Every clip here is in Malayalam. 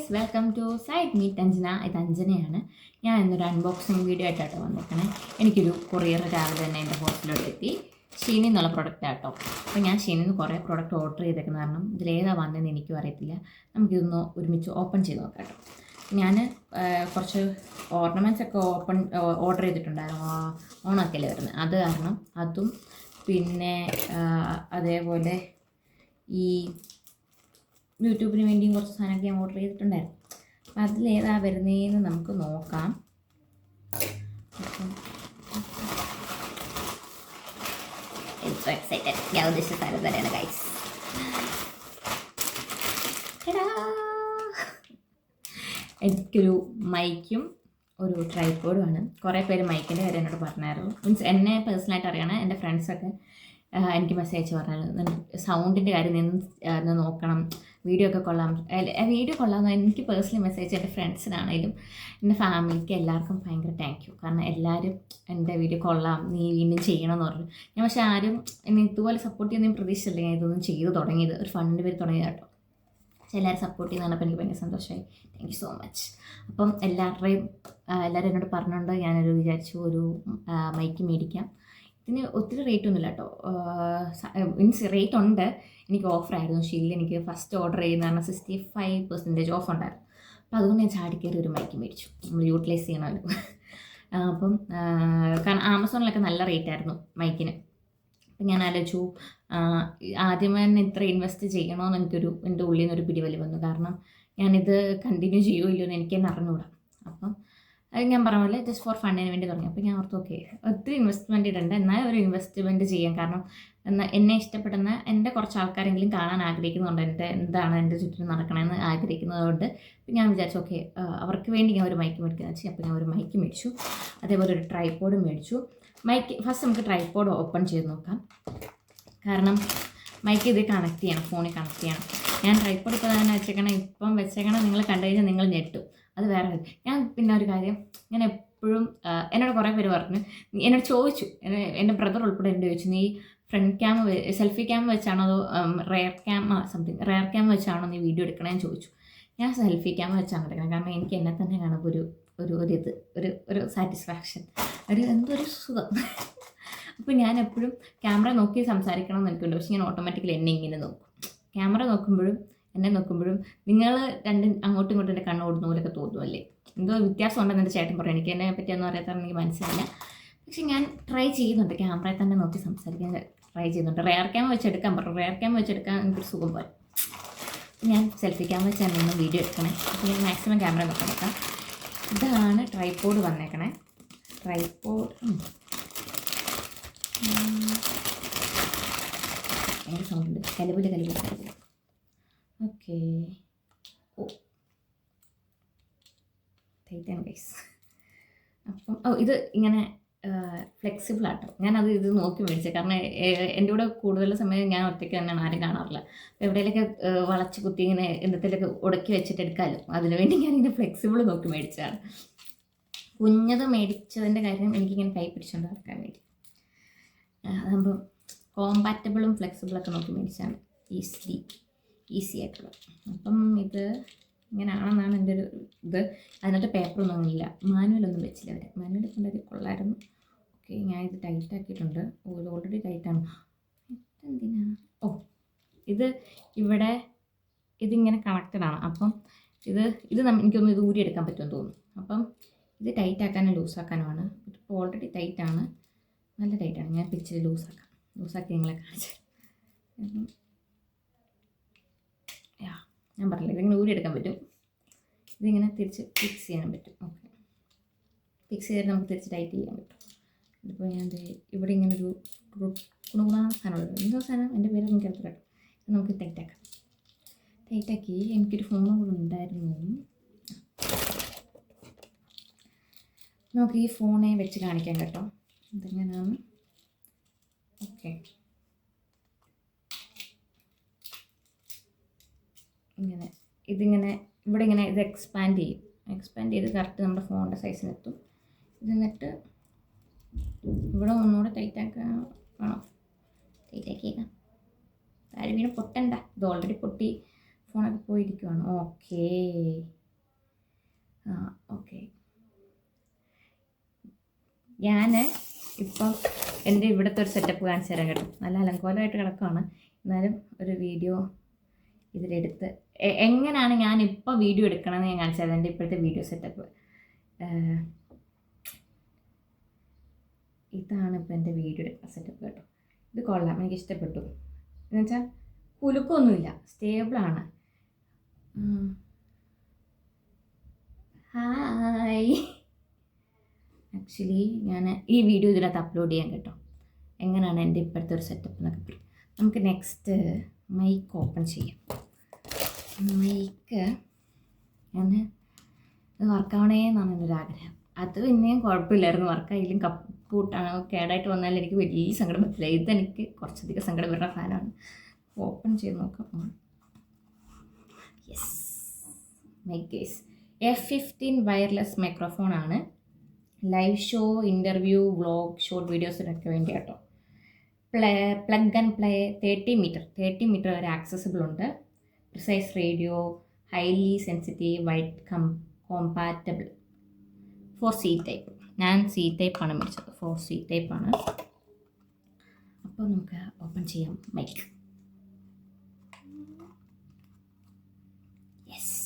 Guys welcome to side meet Anjana. ഇത് അഞ്ജനയാണ്. ഞാൻ ഇന്നൊരു അൺബോക്സിങ് വീഡിയോ ആയിട്ടാട്ടോ വന്നിരിക്കണേ എനിക്കൊരു കൊറിയർ രാവിലെ തന്നെ എന്റെ ഹോസ്റ്റലിലോട്ട് എത്തി. ഷീനിൽ നിന്നുള്ള പ്രൊഡക്റ്റ് ആട്ടോ. അപ്പോൾ ഞാൻ ഷീനിൽ നിന്ന് കുറേ പ്രൊഡക്റ്റ് ഓർഡർ ചെയ്തേക്കുന്ന കാരണം ഇതിലേതാ വന്നതെന്ന് എനിക്കും അറിയത്തില്ല. നമുക്കിതൊന്ന് ഒരുമിച്ച് ഓപ്പൺ ചെയ്ത് നോക്കാം കേട്ടോ ഞാൻ കുറച്ച് ഓർണമെന്റ്സ് ഒക്കെ ഓപ്പൺ ഓർഡർ ചെയ്തിട്ടുണ്ടായിരുന്നു. ആ, ഓണമൊക്കെയല്ലേ വരുന്നത്. അത് കാരണം അതും പിന്നെ അതേപോലെ ഈ യൂട്യൂബിന് വേണ്ടിയും കുറച്ച് സാധനമൊക്കെ ഞാൻ ഓർഡർ ചെയ്തിട്ടുണ്ടായിരുന്നു. അപ്പം അതിലേതാ വരുന്നതെന്ന് നമുക്ക് നോക്കാം. ഞാൻ ഉദ്ദേശിച്ച സാധനം തന്നെയാണ് ഗൈസ് എനിക്കൊരു മൈക്കും ഒരു ട്രൈപ്പോഡുമാണ് കുറേ പേര് മൈക്കിന്റെ കാര്യം എന്നോട് പറഞ്ഞായിരുന്നു. മീൻസ് എന്നെ പേഴ്സണലായിട്ട് അറിയണം എന്റെ ഫ്രണ്ട്സൊക്കെ എനിക്ക് മെസ്സേജ് അയച്ച് പറഞ്ഞു സൗണ്ടിന്റെ കാര്യം നിന്ന് നോക്കണം. വീഡിയോ ഒക്കെ കൊള്ളാം. വീഡിയോ കൊള്ളാമെന്ന് എനിക്ക് പേഴ്സണലി മെസ്സേജ് എന്റെ ഫ്രണ്ട്സിനാണെങ്കിലും എന്റെ ഫാമിലിക്ക് എല്ലാവർക്കും ഭയങ്കര താങ്ക് യു കാരണം എല്ലാവരും എന്റെ വീഡിയോ കൊള്ളാം നീ വീണ്ടും ചെയ്യണം എന്ന് പറഞ്ഞു. ഞാൻ പക്ഷേ ആരും എന്നെ ഇതുപോലെ സപ്പോർട്ട് ചെയ്യുന്ന പ്രതീക്ഷയില്ല ഞാൻ ഇതൊന്നും ചെയ്ത് തുടങ്ങിയത്. ഒരു ഫണ്ട് പേര് തുടങ്ങിയത് കേട്ടോ. പക്ഷേ എല്ലാവരും സപ്പോർട്ട് ചെയ്യുന്ന പറഞ്ഞപ്പോൾ എനിക്ക് ഭയങ്കര സന്തോഷമായി. താങ്ക് യു സോ മച്ച് അപ്പം എല്ലാവരുടെയും എല്ലാവരും എന്നോട് പറഞ്ഞുകൊണ്ട് ഞാനൊരു വിചാരിച്ചു ഒരു മൈക്ക് മേടിക്കാം. ഇതിന് ഒത്തിരി റേറ്റ് ഒന്നുമില്ല കേട്ടോ. മീൻസ് റേറ്റ് ഉണ്ട്. എനിക്ക് ഓഫറായിരുന്നു ഷീലിൽ എനിക്ക് ഫസ്റ്റ് ഓർഡർ ചെയ്യുന്ന പറഞ്ഞാൽ സിക്സ്റ്റി ഫൈവ് പെർസെന്റേജ് ഓഫ് ഉണ്ടായിരുന്നു. അപ്പോൾ അതുകൊണ്ട് ഞാൻ ചാടിക്കയറി ഒരു മൈക്ക് മേടിച്ചു. നമ്മൾ യൂട്ടിലൈസ് ചെയ്യണമല്ലോ. അപ്പം കാരണം ആമസോണിലൊക്കെ നല്ല റേറ്റ് ആയിരുന്നു മൈക്കിന്. അപ്പം ഞാൻ ആലോചിച്ചു ആദ്യമേ തന്നെ ഇത്ര ഇൻവെസ്റ്റ് ചെയ്യണമെന്ന് എനിക്കൊരു എന്റെ ഉള്ളിൽ നിന്നൊരു പിടിവലി വന്നു. കാരണം ഞാനിത് കണ്ടിന്യൂ ചെയ്യുമോ ഇല്ലയോ എന്ന് എനിക്ക് തന്നെ അറിഞ്ഞുകൂടാ അപ്പം അത് ഞാൻ പറഞ്ഞ പോലെ ജസ്റ്റ് ഫോർ ഫണ്ടിന് വേണ്ടി തുടങ്ങി. അപ്പോൾ ഞാൻ ഓർത്തു ഓക്കെ ഒത്തിരി ഇൻവെസ്റ്റ്മെന്റ് ഇടണ്ട. എന്നാൽ ഒരു ഇൻവെസ്റ്റ്മെന്റ് ചെയ്യാം. കാരണം എന്നാൽ എന്നെ ഇഷ്ടപ്പെടുന്ന എന്റെ കുറച്ച് ആൾക്കാരെങ്കിലും കാണാൻ ആഗ്രഹിക്കുന്നുണ്ട്. എന്റെ എന്താണ് എന്റെ ചുറ്റിനും നടക്കണമെന്ന് ആഗ്രഹിക്കുന്നതുകൊണ്ട്. ഞാൻ വിചാരിച്ചു ഓക്കെ അവർക്ക് വേണ്ടി ഞാൻ ഒരു മൈക്ക് മേടിക്കുന്നത് വെച്ചാൽ അപ്പോൾ ഞാൻ ഒരു മൈക്ക് മേടിച്ചു. അതേപോലെ ഒരു ട്രൈപോഡ് മേടിച്ചു. മൈക്ക് ഫസ്റ്റ് നമുക്ക് ട്രൈപോഡ് ഓപ്പൺ ചെയ്ത് നോക്കാം. കാരണം മൈക്ക് ഇത് കണക്ട് ചെയ്യണം ഫോണിൽ കണക്ട് ചെയ്യണം. ഞാൻ ട്രൈപോഡ് ഇപ്പോൾ തന്നെ വെച്ചേക്കണം. ഇപ്പം വെച്ചേക്കണം നിങ്ങൾ കണ്ടു കഴിഞ്ഞാൽ നിങ്ങൾ ഞെട്ടും. അത് വേറെ. ഞാൻ പിന്നെ ഒരു കാര്യം ഞാൻ എപ്പോഴും എന്നോട് കുറേ പേര് പറഞ്ഞു എന്നോട് ചോദിച്ചു എന്റെ ബ്രദർ ഉൾപ്പെടെ എന്റെ ചോദിച്ചു നീ ഫ്രണ്ട് ക്യാം സെൽഫി ക്യാം വെച്ചാണോ അതോ rear cam something rear cam വെച്ചാണോ നീ വീഡിയോ എടുക്കണേന്ന് ചോദിച്ചു. ഞാൻ സെൽഫി ക്യാം വെച്ചാണ് എടുക്കണം കാരണം എനിക്ക് എന്നെ തന്നെ കാണുമ്പോൾ ഒരു ഒരു ഒരു ഇത് ഒരു ഒരു സാറ്റിസ്ഫാക്ഷൻ ഒരു എന്തോ ഒരു സുഖം. അപ്പോൾ ഞാൻ എപ്പോഴും ക്യാമറ നോക്കി സംസാരിക്കണം എന്ന് എനിക്കുണ്ട്. പക്ഷെ ഞാൻ ഓട്ടോമാറ്റിക്കലി എന്നെ ഇങ്ങനെ നോക്കും. ക്യാമറ നോക്കുമ്പോഴും എന്നെ നോക്കുമ്പോഴും നിങ്ങൾ രണ്ടും അങ്ങോട്ടും ഇങ്ങോട്ടും എന്റെ കണ്ണ് ഓടുന്ന പോലെയൊക്കെ തോന്നുമല്ലേ എന്തോ വ്യത്യാസം ഉണ്ടെന്ന് എന്റെ ചേട്ടൻ പറയും എനിക്ക് എന്നെ പറ്റിയൊന്നും പറയാത്ത എനിക്ക് മനസ്സിലായില്ല. പക്ഷെ ഞാൻ ട്രൈ ചെയ്യുന്നുണ്ട്. ക്യാമറയിൽ തന്നെ നോക്കി സംസാരിക്കാൻ ട്രൈ ചെയ്യുന്നുണ്ട്. റെയർ ക്യാമ വെച്ചെടുക്കാൻ പറഞ്ഞു റെയർ ക്യാമ വെച്ചെടുക്കാൻ എനിക്കൊരു സുഖം പോലെ. ഞാൻ സെൽഫി ക്യാമ വെച്ചാൽ നിന്ന് വീഡിയോ എടുക്കണേ. അപ്പോൾ ഞാൻ മാക്സിമം ക്യാമറ നോക്കാൻ എടുക്കാം ഇതാണ് ട്രൈപോഡ് വന്നേക്കണേ. ട്രൈപോഡ് ഭയങ്കര സൗണ്ട് കലവിൽ കലവിൽ കലപില ഓക്കെ ഓ ടൈറ്റാണ് ഗൈസ് അപ്പം ഓ ഇത് ഇങ്ങനെ ഫ്ലെക്സിബിൾ ആട്ടോ. ഞാനത് ഇത് നോക്കി മേടിച്ചത് കാരണം എന്റെ കൂടെ കൂടുതൽ സമയം ഞാൻ ഒറ്റയ്ക്ക് തന്നെയാണ് ആരും കാണാറില്ല. എവിടെയെങ്കിലൊക്കെ വളച്ച് കുത്തി ഇങ്ങനെ എന്തെങ്കിലുമൊക്കെ ഉടക്കി വെച്ചിട്ട് എടുക്കാമല്ലോ അതിനുവേണ്ടി ഞാനിങ്ങനെ ഫ്ലെക്സിബിൾ നോക്കി മേടിച്ചതാണ്. കുഞ്ഞത് മേടിച്ചതിന്റെ കാര്യം എനിക്കിങ്ങനെ കൈ പിടിച്ചുകൊണ്ട് നടക്കാൻ വേണ്ടി. അതാകുമ്പോൾ കോമ്പാറ്റബിളും ഫ്ലെക്സിബിളൊക്കെ നോക്കി മേടിച്ചാണ് ഈസിലി ഈസി ആയിട്ടുള്ളത്. അപ്പം ഇത് ഇങ്ങനെയാണെന്നാണ് എന്റെ ഒരു ഇത്. അതിനകത്ത് പേപ്പറൊന്നും ഇല്ല. മാനുവലൊന്നും വെച്ചില്ല അവർ മാനുവൽ കൊണ്ടൊരു കൊള്ളായിരുന്നു. ഓക്കെ ഞാൻ ഇത് ടൈറ്റ് ആക്കിയിട്ടുണ്ട്. ഓ ഇത് ഓൾറെഡി ടൈറ്റാണ് എന്തിനാ ഓ ഇത് ഇവിടെ ഇതിങ്ങനെ കണക്റ്റഡ് ആണ്. അപ്പം ഇത് ഇത് എനിക്കൊന്ന് ഇത് ഊരിയെടുക്കാൻ പറ്റുമെന്ന് തോന്നുന്നു. അപ്പം ഇത് ടൈറ്റ് ആക്കാനും ലൂസാക്കാനുമാണ് ഇതിപ്പോൾ ഓൾറെഡി ടൈറ്റാണ് നല്ല ടൈറ്റാണ് ഞാൻ പിച്ചിൽ ലൂസാക്കാം ലൂസാക്കി നിങ്ങളെ കാണിച്ചു ഞാൻ പറഞ്ഞില്ല ഇതിങ്ങനെ ഊരിയെടുക്കാൻ പറ്റും. ഇതിങ്ങനെ തിരിച്ച് ഫിക്സ് ചെയ്യാൻ പറ്റും. ഓക്കെ ഫിക്സ് ചെയ്തിട്ട് നമുക്ക് തിരിച്ച് ടൈറ്റ് ചെയ്യാൻ പറ്റും. ഇതിപ്പോൾ ഞാൻ ഇവിടെ ഇങ്ങനെ ഒരു കുണുകുണ സാധനമുള്ളത് എന്തോ സാധനം? എന്റെ പേര് എനിക്ക് അറിയാം നമുക്ക് ടൈറ്റാക്കാം ടൈറ്റാക്കി എനിക്കൊരു ഫോണും കൂടെ ഉണ്ടായിരുന്നു. നമുക്ക് ഈ ഫോണെ വെച്ച് കാണിക്കാം കേട്ടോ. ഇതെങ്ങനെയാണ് ഓക്കെ ഇങ്ങനെ ഇതിങ്ങനെ ഇവിടെ ഇങ്ങനെ ഇത് എക്സ്പാൻഡ് ചെയ്യും. എക്സ്പാൻഡ് ചെയ്ത് കറക്റ്റ് നമ്മുടെ ഫോണിന്റെ സൈസിനെത്തും ഇത് എന്നിട്ട് ഇവിടെ ഒന്നുകൂടെ ടൈറ്റ് ആക്കാൻ വേണം. ടൈറ്റ് ആക്കിയേക്കാം. താഴെ വീണ് പൊട്ടണ്ട. ഇത് ഓൾറെഡി പൊട്ടി ഫോണൊക്കെ പോയിരിക്കുവാണ്. ഓക്കേ ആ ഓക്കെ ഞാൻ ഇപ്പം എന്റെ ഇവിടുത്തെ ഒരു സെറ്റപ്പ് കാണിച്ചു തരാം കേട്ടോ. നല്ല അലങ്കോലമായിട്ട് കിടക്കുകയാണ് എന്നാലും ഒരു വീഡിയോ ഇതിലെടുത്ത്. എങ്ങനെയാണ് ഞാൻ ഇപ്പോൾ വീഡിയോ എടുക്കണമെന്ന് ഞാൻ കാണിച്ചത് എന്റെ ഇപ്പോഴത്തെ വീഡിയോ സെറ്റപ്പ്. ഇതാണ് ഇപ്പോൾ എന്റെ വീഡിയോ എടുക്കുന്ന സെറ്റപ്പ് കേട്ടോ. ഇത് കൊള്ളാം. എനിക്ക് ഇഷ്ടപ്പെട്ടു എന്നുവെച്ചാൽ കുലുക്കൊന്നുമില്ല. സ്റ്റേബിളാണ്. ഹായ്. ആക്ച്വലി ഞാൻ ഈ വീഡിയോ ഇതിനകത്ത് അപ്ലോഡ് ചെയ്യാൻ കേട്ടോ. എങ്ങനെയാണ് എന്റെ ഇപ്പോഴത്തെ ഒരു സെറ്റപ്പ് എന്നൊക്കെ. നമുക്ക് നെക്സ്റ്റ് മൈക്ക് ഓപ്പൺ ചെയ്യാം. മൈക്ക് ഞാൻ ഇത് വർക്കാവണേ എന്നാണ് എന്റെ ഒരു ആഗ്രഹം. അത് പിന്നെയും കുഴപ്പമില്ലായിരുന്നു. വർക്കായാലും കപ്പൂട്ടാണ് കേടായിട്ട് വന്നാൽ എനിക്ക് വലിയ സങ്കടം പറ്റില്ല. ഇതെനിക്ക് കുറച്ചധികം സങ്കടം വരുന്ന ഫാനാണ് ഓപ്പൺ ചെയ്ത് നോക്കാം. Yes mic case F fifteen wireless microphone ആണ്. Live show interview vlog short വീഡിയോസിനൊക്കെ വേണ്ടി കേട്ടോ play plug and play thirty metre. Thirty metre വരെ ആക്സസിബിൾ ഉണ്ട്. Precise radio highly sensitive white come compatible for C type ഞാൻ സി ടൈപ്പാണ് മേടിച്ചത്. ഫോർ സി ടൈപ്പാണ് അപ്പോൾ നമുക്ക് ഓപ്പൺ ചെയ്യാം മൈക്ക് യെസ്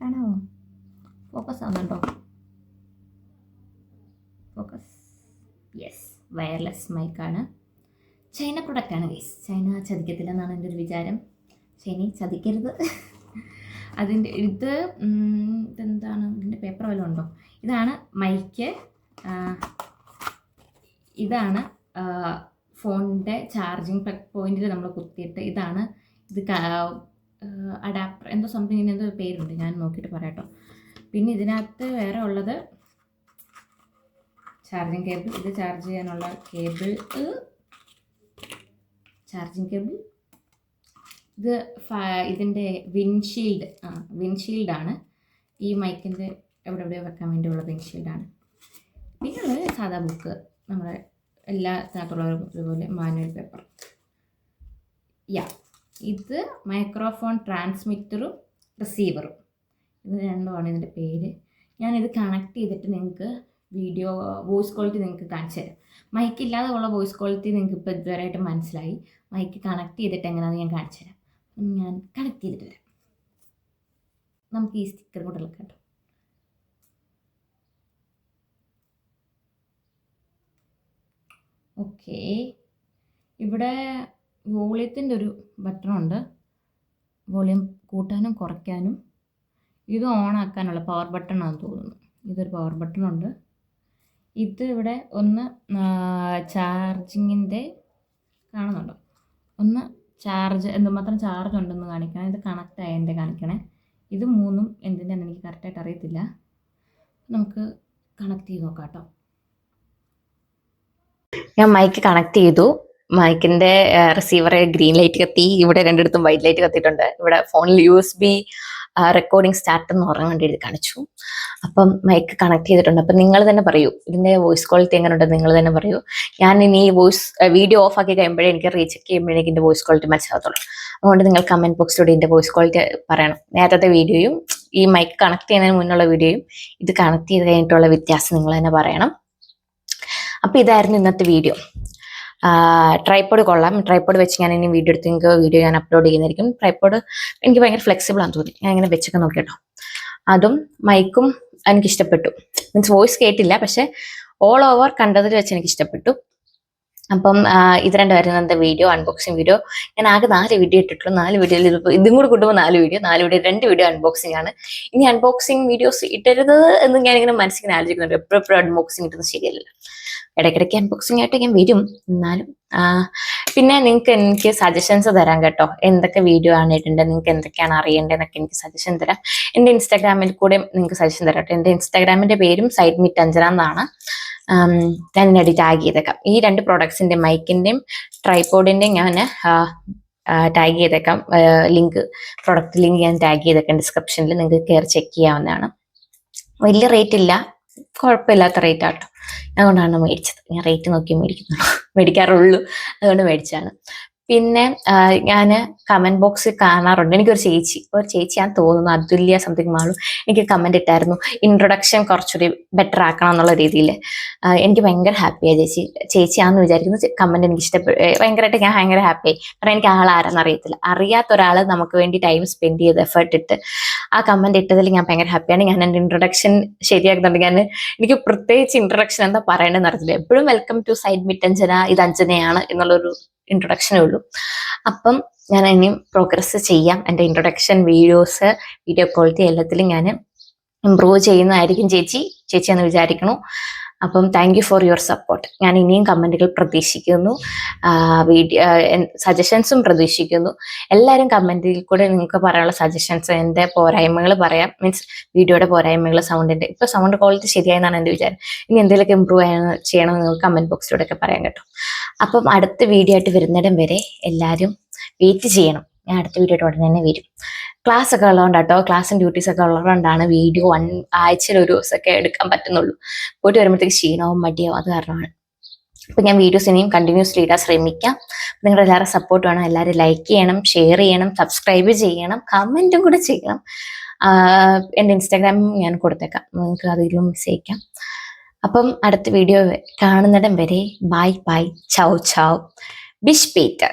കാണാമോ ഫോക്കസ് ആവുന്നുണ്ടോ ഫോക്കസ് യെസ് വയർലെസ് മൈക്കാണ് ചൈന പ്രൊഡക്റ്റാണ് ഗൈസ് ചൈന ചതിക്കത്തില്ലെന്നാണ് എന്റെ ഒരു വിചാരം. ചൈനയെ ചതിക്കരുത്. അതിന്റെ ഇത് ഇതെന്താണ്? ഇതിന്റെ പേപ്പർ വല്ലതും ഉണ്ടോ? ഇതാണ് മൈക്ക് ഇതാണ് ഫോണിന്റെ ചാർജിങ് പ്ലഗ് പോയിന്റിൽ നമ്മൾ കുത്തിയിട്ട് ഇതാണ്. ഇത് അഡാപ്റ്റർ എന്തോ സംതിങ് എന്തോ പേരുണ്ട്. ഞാൻ നോക്കിയിട്ട് പറയാട്ടോ. പിന്നെ ഇതിനകത്ത് വേറെ ഉള്ളത് ചാർജിങ് കേബിൾ ഇത് ചാർജ് ചെയ്യാനുള്ള കേബിൾ ചാർജിങ് കേബിൾ. ഇത് ഇതിന്റെ വിൻഷീൽഡ് ആ വിൻഷീൽഡാണ് ഈ മൈക്കിന്റെ എവിടെ എവിടെ വെക്കാൻ വേണ്ടിയുള്ള വിൻഷീൽഡാണ് പിന്നെ ഉള്ളത് സാധാ ബുക്ക് നമ്മുടെ എല്ലാ ഇതിനകത്തുള്ള ഇതുപോലെ മാനുവൽ പേപ്പർ. യാ ഇത് മൈക്രോഫോൺ ട്രാൻസ്മിറ്ററും റിസീവറും. ഇത് രണ്ടുമാണ് ഇതിന്റെ പേര്. ഞാനിത് കണക്ട് ചെയ്തിട്ട് നിങ്ങൾക്ക് വീഡിയോ വോയിസ് ക്വാളിറ്റി നിങ്ങൾക്ക് കാണിച്ചു തരാം. മൈക്ക് ഇല്ലാതെ ഉള്ള വോയിസ് ക്വാളിറ്റി നിങ്ങൾക്ക് ഇപ്പോൾ ഇതുവരെയായിട്ട് മനസ്സിലായി. മൈക്ക് കണക്ട് ചെയ്തിട്ട് എങ്ങനെയാണെന്ന് ഞാൻ കാണിച്ചു തരാം. ഞാൻ കണക്ട് ചെയ്തിട്ട് വരാം. നമുക്ക് ഈ സ്റ്റിക്കർ കൂടെ കേട്ടോ ഓക്കേ ഇവിടെ വോളിയത്തിന്റെ ഒരു ബട്ടണുണ്ട് വോളിയം കൂട്ടാനും കുറയ്ക്കാനും. ഇത് ഓൺ ആക്കാനുള്ള പവർ ബട്ടൺ ആണെന്ന് തോന്നുന്നു. ഇതൊരു പവർ ബട്ടൺ ഉണ്ട്. ഇത് ഇവിടെ ഒന്ന് ചാർജിങ്ങിന്റെ കാണുന്നുണ്ടോ? ഒന്ന് ചാർജ് എന്തുമാത്രം ചാർജ് ഉണ്ടെന്ന് കാണിക്കണം. ഇത് കണക്ട് ആയതിന്റെ കാണിക്കണേ. ഇത് മൂന്നും എന്തിന്റെയാണെന്ന് എനിക്ക് കറക്റ്റായിട്ട് അറിയത്തില്ല നമുക്ക് കണക്ട് ചെയ്ത് നോക്കാം കേട്ടോ. ഞാൻ മൈക്ക് കണക്ട് ചെയ്തു. മൈക്കിന്റെ റിസീവർ ഗ്രീൻ ലൈറ്റ് കത്തി. ഇവിടെ രണ്ടിടത്തും വൈറ്റ് ലൈറ്റ് കത്തിയിട്ടുണ്ട്. ഇവിടെ ഫോണിൽ U S B recording start എന്ന് പറഞ്ഞ വേണ്ടി എഴുതി കാണിച്ചു. അപ്പം മൈക്ക് കണക്ട് ചെയ്തിട്ടുണ്ട്. അപ്പം നിങ്ങൾ തന്നെ പറയൂ. ഇതിന്റെ വോയിസ് ക്വാളിറ്റി എങ്ങനെയുണ്ട് നിങ്ങൾ തന്നെ പറയൂ. ഞാൻ ഇനി ഈ വോയിസ് വീഡിയോ ഓഫ് ആക്കി കഴിയുമ്പോഴേ എനിക്ക് റീചെക്ക് ചെയ്യുമ്പോൾ ഇതിന്റെ വോയിസ് ക്വാളിറ്റി മനസ്സിലാകത്തുള്ളൂ. അതുകൊണ്ട് നിങ്ങൾ കമന്റ് ബോക്സിലൂടെ എന്റെ വോയിസ് ക്വാളിറ്റി പറയണം. നേരത്തെ വീഡിയോയും ഈ മൈക്ക് കണക്ട് ചെയ്യുന്നതിന് മുന്നുള്ള വീഡിയോയും ഇത് കണക്ട് ചെയ്ത് കഴിഞ്ഞിട്ടുള്ള വ്യത്യാസം നിങ്ങൾ തന്നെ പറയണം. അപ്പോൾ ഇതായിരുന്നു ഇന്നത്തെ വീഡിയോ ട്രൈപ്പോഡ് കൊള്ളാം. ട്രൈപ്പോഡ് വെച്ച് ഞാൻ ഇനി വീഡിയോ എടുത്ത് നിങ്ങൾക്ക് വീഡിയോ ഞാൻ അപ്ലോഡ് ചെയ്യുന്നതായിരിക്കും. ട്രൈപ്പോഡ് എനിക്ക് ഭയങ്കര ഫ്ലെക്സിബിൾ ആണെന്ന് തോന്നി. ഞാൻ ഇങ്ങനെ വെച്ചൊക്കെ നോക്കിട്ടോ അതും മൈക്കും എനിക്ക് ഇഷ്ടപ്പെട്ടു മീൻസ് വോയിസ് കേട്ടില്ല. പക്ഷെ ഓൾ ഓവർ കണ്ടതിൽ വെച്ച് എനിക്ക് ഇഷ്ടപ്പെട്ടു അപ്പം ഇത് രണ്ടുമായിരുന്നു എന്റെ വീഡിയോ അൺബോക്സിങ് വീഡിയോ ഞാൻ ആകെ നാല് വീഡിയോ ഇട്ടിട്ടുള്ളൂ. നാല് വീഡിയോയിൽ ഇതും കൂടി കൊണ്ടുപോകുമ്പോൾ നാല് വീഡിയോ നാല് വീഡിയോ രണ്ട് വീഡിയോ അൺബോക്സിംഗ് ആണ്. ഇനി അൺബോക്സിംഗ് വീഡിയോസ് ഇട്ടരുത് എന്ന് ഞാനിങ്ങനെ മനസ്സിങ്ങനെ ആലോചിക്കുന്നുണ്ട്. എപ്പോഴും എപ്പോഴും അൺബോക്സിംഗ് ഇട്ടുന്നത് ഇടയ്ക്കിടയ്ക്ക് അൺബോക്സിംഗ് ആയിട്ട് ഞാൻ വരും. എന്നാലും പിന്നെ നിങ്ങൾക്ക് എനിക്ക് സജഷൻസ് തരാം കേട്ടോ. എന്തൊക്കെ വീഡിയോ ആണ് ഇടേണ്ടത് നിങ്ങൾക്ക് എന്തൊക്കെയാണ് അറിയേണ്ടതെന്നൊക്കെ എനിക്ക് സജഷൻ തരാം. എന്റെ ഇൻസ്റ്റാഗ്രാമിൽ കൂടെ നിങ്ങൾക്ക് സജഷൻ തരാം കേട്ടോ. എന്റെ ഇൻസ്റ്റാഗ്രാമിന്റെ പേരും സൈഡ് മിറ്റ് അഞ്ചര എന്നാണ്. ഞാൻ ഇതിനടി ടാഗ് ചെയ്തേക്കാം. ഈ രണ്ട് പ്രോഡക്ട്സിന്റെ മൈക്കിന്റെയും ട്രൈപോഡിന്റെയും ഞാൻ ടാഗ് ചെയ്തേക്കാം. ലിങ്ക് പ്രോഡക്റ്റ് ലിങ്ക് ഞാൻ ടാഗ് ചെയ്തേക്കാം ഡിസ്ക്രിപ്ഷനിൽ നിങ്ങൾക്ക് കയറി ചെക്ക് ചെയ്യാവുന്നതാണ്. വലിയ റേറ്റ് ഇല്ല. കുഴപ്പമില്ലാത്ത റേറ്റ് ആട്ടോ. അതുകൊണ്ടാണ് മേടിച്ചത്. ഞാൻ റേറ്റ് നോക്കി മേടിക്കുന്നുള്ളൂ. മേടിക്കാറുള്ളൂ. അതുകൊണ്ട് മേടിച്ചാണ് പിന്നെ ഞാൻ കമന്റ് ബോക്സിൽ കാണാറുണ്ട്. എനിക്കൊരു ചേച്ചി ഒരു ചേച്ചി ഞാൻ തോന്നുന്നു. അതുല്യ സംതിങ് മാളു. എനിക്ക് കമന്റ് ഇട്ടായിരുന്നു. ഇൻട്രൊഡക്ഷൻ കുറച്ചുകൂടി ബെറ്റർ ആക്കണം എന്നുള്ള രീതിയിൽ എനിക്ക് ഭയങ്കര ഹാപ്പിയാണ് ചേച്ചി. ചേച്ചിയാന്ന് വിചാരിക്കുന്നു. കമന്റ് എനിക്ക് ഇഷ്ടപ്പെട്ടു ഭയങ്കരമായിട്ട് ഞാൻ ഭയങ്കര ഹാപ്പിയായി കാരണം എനിക്ക് ആൾ ആരാന്ന് അറിയത്തില്ല. അറിയാത്ത ഒരാൾ നമുക്ക് വേണ്ടി ടൈം സ്പെൻഡ് ചെയ്ത് എഫേർട്ട് ഇട്ട് ആ കമന്റ് ഇട്ടതിൽ ഞാൻ ഭയങ്കര ഹാപ്പിയാണ് ഞാൻ എന്റെ ഇൻട്രൊഡക്ഷൻ ശരിയാക്കുന്നുണ്ട്. ഞാൻ എനിക്ക് പ്രത്യേകിച്ച് ഇൻട്രൊഡക്ഷൻ എന്താ പറയേണ്ടതെന്ന് അറിയത്തില്ല. എപ്പോഴും welcome to side meet Anjana ഇത് അഞ്ജനയാണ് എന്നുള്ളൊരു ഇൻട്രൊഡക്ഷനേ ഉള്ളൂ. അപ്പം ഞാൻ ഇനിയും പ്രോഗ്രസ് ചെയ്യാം. എന്റെ ഇൻട്രൊഡക്ഷൻ വീഡിയോസ് വീഡിയോ ക്വാളിറ്റി എല്ലാത്തിലും ഞാൻ ഇമ്പ്രൂവ് ചെയ്യുന്നതായിരിക്കും ചേച്ചി. ചേച്ചി എന്ന് വിചാരിക്കണു അപ്പം thank you for your support ഞാൻ ഇനിയും കമന്റുകൾ പ്രതീക്ഷിക്കുന്നു. വീഡിയോ സജഷൻസും പ്രതീക്ഷിക്കുന്നു. എല്ലാവരും കമന്റിൽ കൂടെ നിങ്ങൾക്ക് പറയാനുള്ള സജഷൻസ് എന്റെ പോരായ്മകൾ പറയാം. മീൻസ് വീഡിയോയുടെ പോരായ്മകൾ സൗണ്ടിന്റെ ഇപ്പോൾ സൗണ്ട് ക്വാളിറ്റി ശരിയായെന്നാണ് എന്റെ വിചാരം. ഇനി എന്തെങ്കിലുമൊക്കെ ഇമ്പ്രൂവ് ചെയ്യണം നിങ്ങൾക്ക് കമന്റ് ബോക്സിലൂടെ ഒക്കെ പറയാൻ കേട്ടോ. അപ്പം അടുത്ത വീഡിയോ ആയിട്ട് വരുന്നിടം വരെ എല്ലാവരും വെയിറ്റ് ചെയ്യണം. ഞാൻ അടുത്ത വീഡിയോ ആയിട്ട് ഉടനെ തന്നെ വരും. ക്ലാസ് ഒക്കെ ഉള്ളതുകൊണ്ട് കേട്ടോ ക്ലാസ്സും ഡ്യൂട്ടീസ് ഒക്കെ ഉള്ളതുകൊണ്ടാണ് വീഡിയോ വൺ ആഴ്ചയിൽ ഒരു ദിവസമൊക്കെ എടുക്കാൻ പറ്റുന്നുള്ളൂ. പോയിട്ട് വരുമ്പോഴത്തേക്ക് ക്ഷീണവും മടിയാവും അത് കാരണമാണ്. അപ്പൊ ഞാൻ വീഡിയോസ് ഇനിയും കണ്ടിന്യൂസ്ലി ഇടാൻ ശ്രമിക്കാം. നിങ്ങളുടെ എല്ലാവരും സപ്പോർട്ട് വേണം എല്ലാവരും ലൈക്ക് ചെയ്യണം ഷെയർ ചെയ്യണം സബ്സ്ക്രൈബ് ചെയ്യണം കമന്റും കൂടെ ചെയ്യണം. എന്റെ ഇൻസ്റ്റാഗ്രാം ഞാൻ കൊടുത്തേക്കാം. നിങ്ങൾക്ക് അതിലും മിസ് ചെയ്യിക്കാം അപ്പം അടുത്ത വീഡിയോ കാണുന്നിടം വരെ ബൈ ബൈ ചൗ ചൗ. ബിഷ് പീറ്റർ.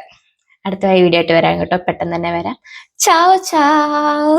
അടുത്ത വീഡിയോ ആയിട്ട് വരാം കേട്ടോ. പെട്ടെന്ന് തന്നെ വരാം. ചാവ് ചാവ്.